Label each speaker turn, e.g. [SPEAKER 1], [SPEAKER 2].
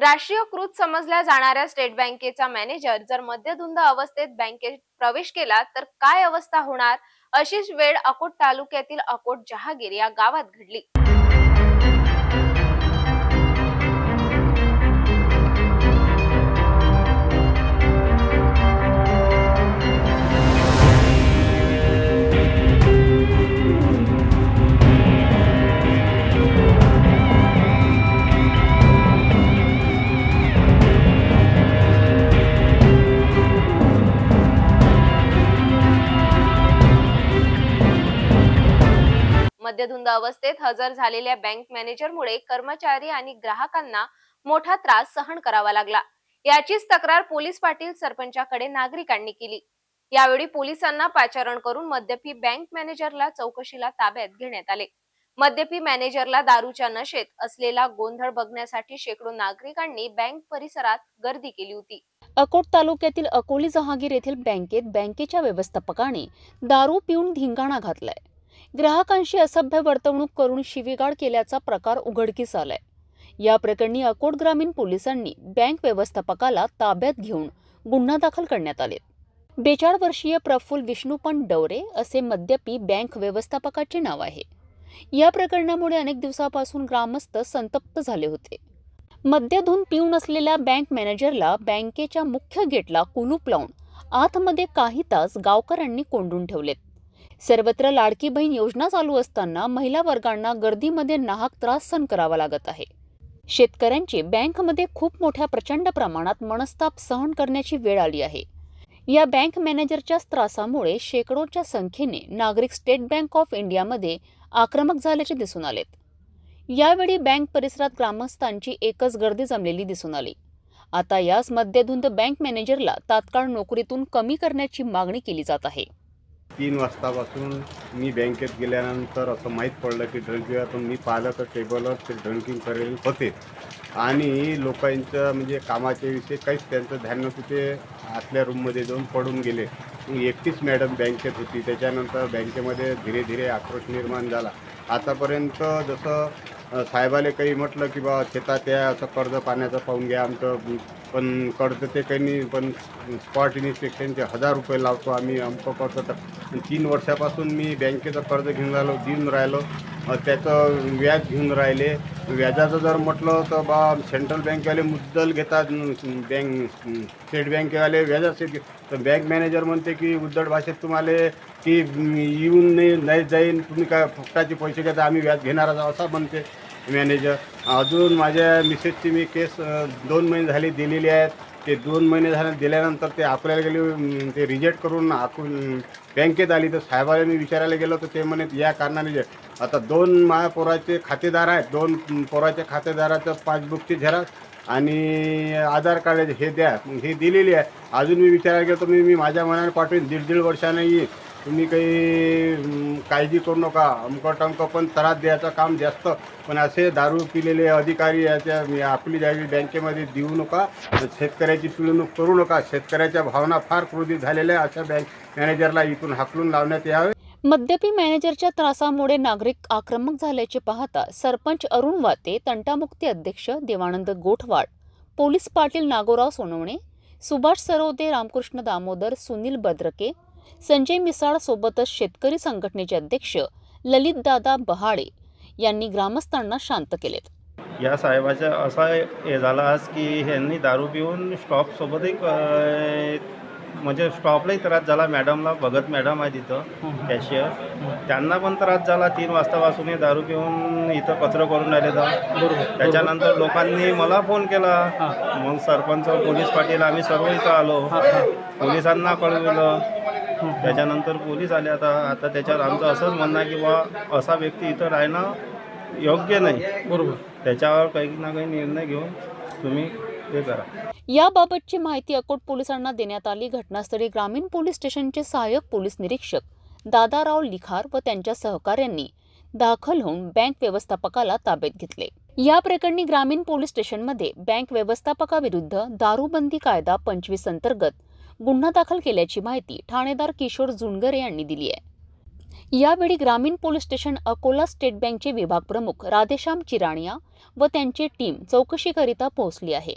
[SPEAKER 1] राष्ट्रीयकृत समजल्या जाणाऱ्या स्टेट बँकेचा मॅनेजर जर मद्यधुंद अवस्थेत बँकेत प्रवेश केला तर काय अवस्था होणार? अशीच वेळ अकोट तालुक्यातील अकोट जहागीर या गावात घडली. मद्यधुंद अवस्थेत हजर झालेल्या बँक मॅनेजरमुळे कर्मचारी आणि ग्राहकांना मोठा त्रास सहन करावा लागला. याचीच तक्रार पोलीस पाटील सरपंचाकडे नागरिकांनी केली. यावेळी पोलिसांना पाचारण करून मद्यपी बँक मॅनेजरला चौकशीला ताब्यात घेण्यात आले. मद्यपी मॅनेजरला दारूच्या नशेत असलेला गोंधळ बघण्यासाठी शेकडो नागरिकांनी बँक परिसरात गर्दी केली होती.
[SPEAKER 2] अकोट तालुक्यातील अकोली जहागीर येथील बँकेत बँकेच्या व्यवस्थापकाने दारू पिऊन धिंगाणा घातलाय. ग्राहकांशी असभ्य वर्तवणूक करून शिवीगाळ केल्याचा प्रकार उघडकीस आलाय. या प्रकरणी अकोट ग्रामीण पोलिसांनी बँक व्यवस्थापकाला ताब्यात घेऊन गुन्हा दाखल करण्यात आले. बेचाळ वर्षीय प्रफुल्ल विष्णुपंत डवरे असे मद्यपी बँक व्यवस्थापकाचे नाव आहे. या प्रकरणामुळे अनेक दिवसापासून ग्रामस्थ संतप्त झाले होते. मद्यधून पिऊन असलेल्या बँक मॅनेजरला बँकेच्या मुख्य गेटला कुलूप लावून आतमध्ये काही तास गावकऱ्यांनी कोंडून ठेवलेत. सर्वत्र लाडकी बहीण योजना चालू असताना महिला वर्गांना गर्दीमध्ये नाहक त्रास सहन करावा लागत आहे. शेतकऱ्यांची बँकमध्ये खूप मोठ्या प्रचंड प्रमाणात मनस्ताप सहन करण्याची वेळ आली आहे. या बँक मॅनेजरच्याच त्रासामुळे शेकडोच्या संख्येने नागरिक स्टेट बँक ऑफ इंडियामध्ये आक्रमक झाल्याचे दिसून आलेत यावेळी बँक परिसरात ग्रामस्थांची एकच गर्दी जमलेली दिसून आली. आता याच मध्यधुंद बँक मॅनेजरला तात्काळ नोकरीतून कमी करण्याची मागणी केली जात आहे.
[SPEAKER 3] तीन वाजतापासून मी बँकेत गेल्यानंतर असं माहीत पडलं की ड्रिंकिंग मी पाहिलं तर टेबलवर ते ड्रिंकिंग करेल होते. आणि लोकांचं म्हणजे कामाच्या विषयी काहीच त्यांचं ध्यान नव्हतं. ते आतल्या रूममध्ये जाऊन पडून गेले. एकटीच मॅडम बँकेत होती. त्याच्यानंतर बँकेमध्ये धीरे धीरे आक्रोश निर्माण झाला. आतापर्यंत जसं साहेबाले काही म्हटलं की बा शेतात या असं कर्ज पाण्याचं पाहून घ्या आमचं पण कळतं ते काही नाही पण स्पॉट इन्स्पेक्शनचे हजार रुपये लावतो आम्ही. अमकं करतो तर तीन वर्षापासून मी बँकेचं कर्ज घेऊन राहिलो देऊन राहिलो. त्याचं व्याज घेऊन राहिले. व्याजाचं जर म्हटलं तर बा सेंट्रल बँकवाले मुद्दल घेतात. बँक स्टेट बँकेवाले व्याजाचे तर बँक मॅनेजर म्हणते की उद्धट भाषेत तुम्हाला की येऊन नाही नाही जाईन. तुम्ही काय फुकटाचे पैसे घेता आम्ही व्याज घेणारच आहोत, असं म्हणते. मॅनेजर अजून माझ्या मिसेसची मी केस दोन महिने झाले दिलेली आहेत. ते दोन महिने झाले दिल्यानंतर ते आपल्याला गेले ते रिजेक्ट करून आकून बँकेत आली. तर साहेबाला मी विचारायला गेलो तर ते म्हणे या कारणाने जे- आता दोन माझ्या पोराचे खातेदार आहेत. दोन पोराच्या खातेदाराचं पासबुकची झेरा आणि आधार कार्ड हे द्या. हे दिलेली आहे. अजून मी विचारायला गेलो तर मी मी माझ्या मनाने पाठवेन. दीड दीड वर्षाने येईल. तुम्ही काही काळजी करू नका. अमकटंक पण त्रास द्यायचं काम जास्त. पण असे दारू पिलेले अधिकारी याच्या आपली जावी बँकेमध्ये देऊ नका. शेतकऱ्याची पिळवणूक करू नका. शेतकऱ्याच्या भावना फार क्रोधित झालेल्या अशा बँक मॅनेजरला इथून हाकलून लावण्यात यावे.
[SPEAKER 2] मद्यपी मॅनेजरच्या त्रासामुळे नागरिक आक्रमक झाल्याचे पाहता सरपंच अरुण वाते तंटामुक्ती अध्यक्ष देवानंद गोठवाड पोलीस पाटील नागोराव सोनवणे सुभाष सरोदे रामकृष्ण दामोदर सुनील बद्रके संजय मिसाळ सोबतच शेतकरी संघटनेचे अध्यक्ष ललितदादा बहाडे यांनी ग्रामस्थांना शांत केलेत.
[SPEAKER 4] या साहेबाचा असा हे झाला आज की ह्यांनी दारू पिऊन स्टॉपसोबतही क- म्हणजे स्टॉपलाही त्रास झाला. मॅडमला भगत मॅडम आहे तिथं कॅशियर त्यांना पण त्रास झाला. तीन वाजतापासून दारू पिऊन इथं कचरं करून राहिले तर त्याच्यानंतर लोकांनी मला फोन केला. मग सरपंच पोलीस पाटील आम्ही सर्व इथं आलो. पोलिसांना कळवलं. त्याच्यानंतर पोलीस आले. आता आता त्याच्यावर आमचं असंच म्हणणं आहे की बा असा व्यक्ती इथं राहणं योग्य नाही.
[SPEAKER 5] बरोबर.
[SPEAKER 4] त्याच्यावर काही ना काही निर्णय घेऊन तुम्ही हे करा.
[SPEAKER 2] याबाबतची माहिती अकोट पोलिसांना देण्यात आली. घटनास्थळी ग्रामीण पोलीस स्टेशनचे सहाय्यक पोलीस निरीक्षक दादाराव लिखार व त्यांच्या सहकाऱ्यांनी दाखल होऊन बँक व्यवस्थापकाला ताब्यात घेतले. या प्रकरणी ग्रामीण पोलीस स्टेशनमध्ये बँक व्यवस्थापकाविरुद्ध दारूबंदी कायदा पंचवीस अंतर्गत गुन्हा दाखल केल्याची माहिती ठाणेदार किशोर जुणगरे यांनी दिली आहे. यावेळी ग्रामीण पोलीस स्टेशन अकोला स्टेट बँकचे विभाग प्रमुख राधेश्याम चिराणिया व त्यांची टीम चौकशीकरिता पोहोचली आहे.